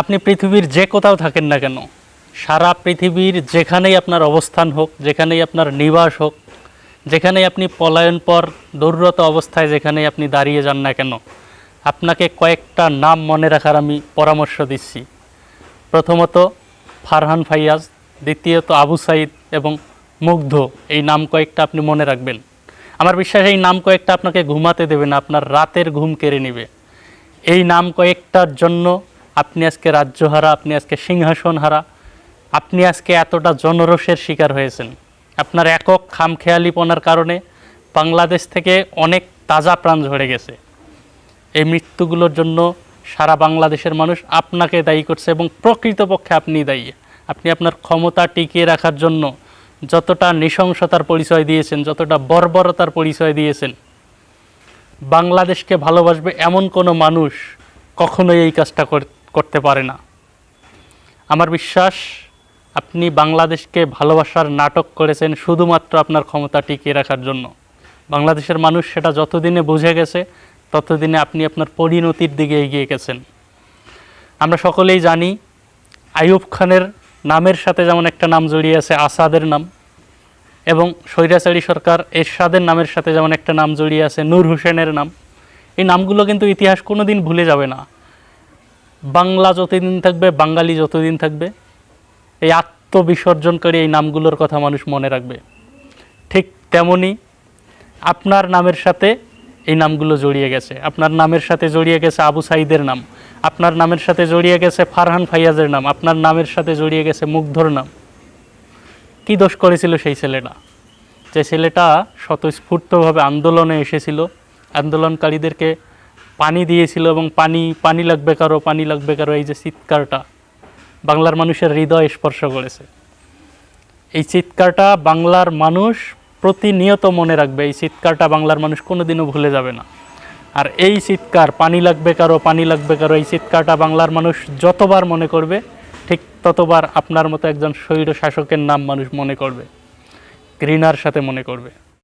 আপনি পৃথিবীর যে কোথাও থাকেন না কেন, সারা পৃথিবীর যেখানেই আপনার অবস্থান হোক, যেখানেই আপনার নিবাস হোক, যেখানেই আপনি পলায়ন পর দৌড়রত অবস্থায় যেখানেই আপনি দাঁড়িয়ে যান না কেন, আপনাকে কয়েকটা নাম মনে রাখার আমি পরামর্শ দিচ্ছি। প্রথমত, ফারহান ফাইয়াজ, দ্বিতীয়ত আবু সাইদ এবং মুগ্ধ, এই নাম কয়েকটা আপনি মনে রাখবেন। আমার বিশ্বাস, এই নাম কয়েকটা আপনাকে ঘুমাতে দেবে না, আপনার রাতের ঘুম কেড়ে নেবে। এই নাম কয়েকটার জন্য আপনি আজকে রাজ্যহারা, আপনি আজকে সিংহাসন হারা আপনি আজকে এতটা জনরোষের শিকার হয়েছেন। আপনার একক খামখেয়ালিপনার কারণে বাংলাদেশ থেকে অনেক তাজা প্রাণ ঝরে গেছে। এই মৃত্যুগুলোর জন্য সারা বাংলাদেশের মানুষ আপনাকে দায়ী করছে এবং প্রকৃতপক্ষে আপনি দায়ী। আপনি আপনার ক্ষমতা টিকিয়ে রাখার জন্য যতটা নৃশংসতার পরিচয় দিয়েছেন, যতটা বর্বরতার পরিচয় দিয়েছেন, বাংলাদেশকে ভালোবাসবে এমন কোনো মানুষ কখনোই এই কাজটা করতে পারে না। আমার বিশ্বাস, আপনি বাংলাদেশকে ভালোবাসার নাটক করেছেন শুধুমাত্র আপনার ক্ষমতা টিকিয়ে রাখার জন্য। বাংলাদেশের মানুষ সেটা যতদিনে বুঝে গেছে, ততদিনে আপনি আপনার পরিণতির দিকে এগিয়ে গেছেন। আমরা সকলেই জানি, আইয়ুব খানের নামের সাথে যেমন একটা নাম জড়িয়ে আছে, আসাদের নাম, এবং স্বৈরাচারী সরকার এরশাদের নামের সাথে যেমন একটা নাম জড়িয়ে আছে, নূর হোসেনের নাম। এই নামগুলো কিন্তু ইতিহাস কোনো দিন ভুলে যাবে না। বাংলা যতদিন থাকবে, বাঙালি যতদিন থাকবে, এই আত্মবিসর্জনকারী এই নামগুলোর কথা মানুষ মনে রাখবে। ঠিক তেমনি আপনার নামের সাথে এই নামগুলো জড়িয়ে গেছে। আপনার নামের সাথে জড়িয়ে গেছে আবু সাইদের নাম। আপনার নামের সাথে জড়িয়ে গেছে ফারহান ফাইয়াজের নাম। আপনার নামের সাথে জড়িয়ে গেছে মুগ্ধর নাম। কি দোষ করেছিল সেই ছেলেটা? যে ছেলেটা স্বতঃস্ফূর্তভাবে আন্দোলনে এসেছিল। আন্দোলনকারীদেরকে পানি দিয়েছিল এবং পানি পানি লাগবে কারও, পানি লাগবে কারও, এই যে চিৎকারটা, বাংলার মানুষের হৃদয় স্পর্শ করেছে। এই চিৎকারটা বাংলার মানুষ প্রতিনিয়ত মনে রাখবে, এই চিৎকারটা বাংলার মানুষ কোনোদিনও ভুলে যাবে না। আর এই চিৎকার, পানি লাগবে কারও, পানি লাগবে কারও, এই চিৎকারটা বাংলার মানুষ যতবার মনে করবে, ঠিক ততবার আপনার মতো একজন স্বৈর শাসকের নাম মানুষ মনে করবে, ঘৃণার সাথে মনে করবে।